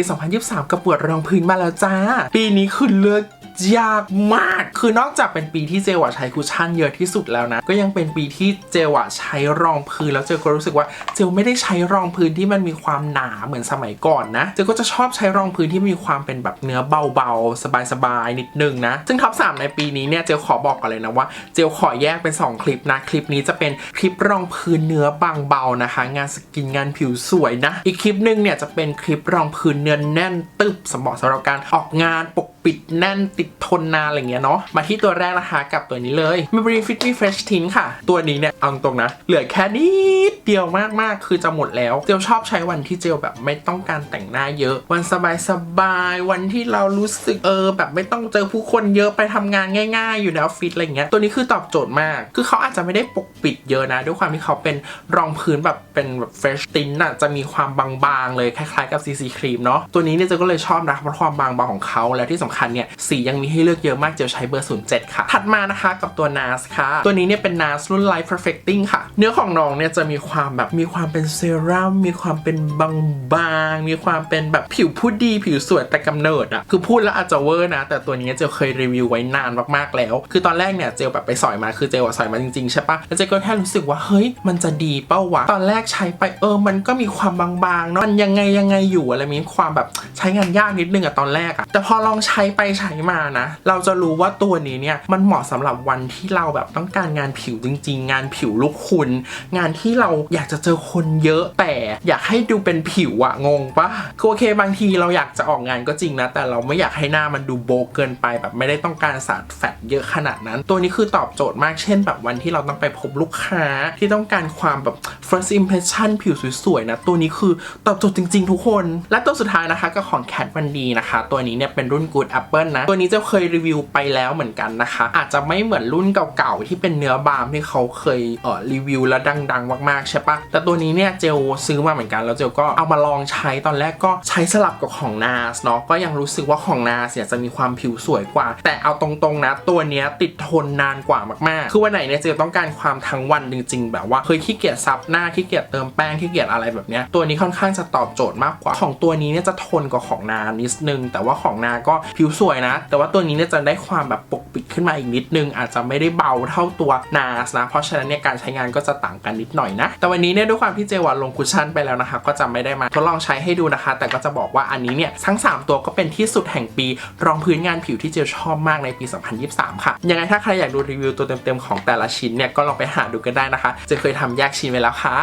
ปี 2023 กับปวดรองพื้นมาแล้วจ้า ปีนี้คือเลือก ยากมาก คือนอกจากเป็นปีที่เจลอะใช้คุชชั่นเยอะที่สุดแล้วนะ ก็ยังเป็นปีที่เจลอะใช้รองพื้นแล้วเจก็รู้สึกว่าเจลไม่ได้ใช้รองพื้นที่มันมีความหนาเหมือนสมัยก่อนนะ เจก็จะชอบใช้รองพื้นที่มีความเป็นแบบเนื้อเบาๆ สบายๆนิดนึงนะ ซึ่งท็อป3ในปีนี้เนี่ยเจลขอบอกก่อนเลยนะว่าเจลขอแยกเป็น 2 คลิปนะ คลิปนี้จะเป็นคลิปรองพื้นเนื้อบางเบานะคะ งานสกินงานผิวสวยนะ อีกคลิปหนึ่งเนี่ยจะเป็นคลิปรองพื้นเนื้อแน่นตึบสำหรับสำหรับการออกงานปกปิดแน่นติดทนนานอะไรเงี้ยเนาะมาที่ตัวแรกนะคะกับตัวนี้เลย m a b e l l i n e Fit Me Fresh Tint ค่ะ ตัวนี้เนี่ยเอาตรงนะ เหลือแค่นิดเดียวมากๆ คือจะหมดแล้วเจลชอบใช้วันที่เจลแบบไม่ต้องการแต่งหน้าเยอะ วันสบายๆวันที่เรารู้สึกเออ แบบไม่ต้องเจอผู้คนเยอะไปทำงานง่าย ๆ อยู่ในออฟฟิศอะไรเงี้ยตัวนี้คือตอบโจทย์มาก คือเขาอาจจะไม่ได้ปกปิดเยอะนะ ด้วยความที่เขาเป็นรองพื้นแบบเป็นแบบ fresh tint น่ะจะมีความบางๆเลยคล้ายๆกับ CC Cream เนาะตัวนี้เนี่ยเจลก็เลยชอบนะเพราะความบางเบาของเขาและที่สำคัญเนี่ยสียังมีให้เลือกเยอะมากเจลใช้เบอร์ 07 ค่ะ ถัดมานะคะกับตัว NARS ค่ะ ตัวนี้เนี่ยเป็น NARS รุ่น Light Perfecting ค่ะ เนื้อของน้องเนี่ยจะมีความแบบมีความเป็นเซรั่มมีความเป็นบางๆมีความเป็นแบบผิวผู้ดีผิวสวยแต่กำเนิดอะคือพูดแล้วอาจจะเวอร์นะ แต่ตัวนี้เจลเคยรีวิวไว้นานมากๆแล้ว คือตอนแรกเนี่ยเจลแบบไปสอยมาคือเจลสอยมาจริงๆใช่ปะแล้วเจลก็แค่รู้สึกว่าเฮ้ยมันจะดีเป้าวะตอนแรกใช้ไปเออมันก็มีความบางๆเนาะมันยังไงยังไงอยู่อะไรมีความแบบใช้งานยากนิดนึงอะตอนแรกอะแต่พอลองใช้ไปใช้มานะ เราจะรู้ว่าตัวนี้เนี่ยมันเหมาะสำหรับวันที่เราแบบต้องการงานผิวจริง ๆ งานผิวลูกคุณ งานที่เราอยากจะเจอคนเยอะแต่อยากให้ดูเป็นผิวอะงงปะคือโอเคบางทีเราอยากจะออกงานก็จริงนะ แต่เราไม่อยากให้หน้ามันดูโบเกินไปแบบไม่ได้ต้องการสารแฟตเยอะขนาดนั้น ตัวนี้คือตอบโจทย์มากเช่น แบบวันที่เราต้องไปพบลูกค้าที่ต้องการความแบบ first impression ผิวสวยๆนะ ตัวนี้คือตอบโจทย์จริงๆทุกคน และตัวสุดท้ายนะคะก็ของ Cat วันดีนะคะ ตัวนี้เนี่ยเป็นรุ่น Good Apple นะ ตัวนี้จะเคยรีวิวไปแล้วเหมือนกันนะคะ อาจจะไม่เหมือนรุ่นเก่าๆ ที่เป็นเนื้อบาล์มที่เขาเคยเอ่อรีวิวแล้วดัง ๆ มากๆใช่ปะแต่ตัวนี้เนี่ยเจลซื้อมาเหมือนกันแล้วเจลก็เอามาลองใช้ตอนแรกก็ใช้สลับกับของ NARS เนาะก็ยังรู้สึกว่าของ NARS เนี่ยจะมีความผิวสวยกว่า แต่เอาตรงๆนะ ตัวเนี้ยติดทนนานกว่ามากๆ คือวันไหนเนี่ยเจลต้องการความทั้งวันจริง ๆ แบบว่าเคยขี้เกียจซับหน้าขี้เกียจเติมแป้งขี้เกียจอะไรแบบเนี้ยตัวนี้ค่อนข้างจะตอบโจทย์มากกว่าของตัวนี้เนี่ยจะทนกว่าของนานิดนึง แต่ว่าของนาก็ผิวสวยนะ แต่ว่าตัวนี้เนี่ยจะได้ความแบบปก ปิดขึ้นมาอีกนิดนึง อาจจะไม่ได้เบาเท่าตัวนาสนะ เพราะฉะนั้นเนี่ยการใช้งานก็จะต่างกันนิดหน่อยนะ แต่วันนี้เนี่ยด้วยความที่เจวันลงคุชชั่นไปแล้วนะคะ ก็จะไม่ได้มาทดลองใช้ให้ดูนะคะ แต่ก็จะบอกว่าอันนี้เนี่ยทั้ง 3 ตัวก็เป็นที่สุดแห่งปี รองพื้นงานผิวที่เจลชอบมากในปี 2023 ค่ะ ยังไงถ้าใครอยากดูรีวิวตัวเต็มๆของแต่ละชิ้นเนี่ยก็ลองไปหาดูกันได้นะคะ จะเคยทำแยกชิ้นไว้แล้วค่ะ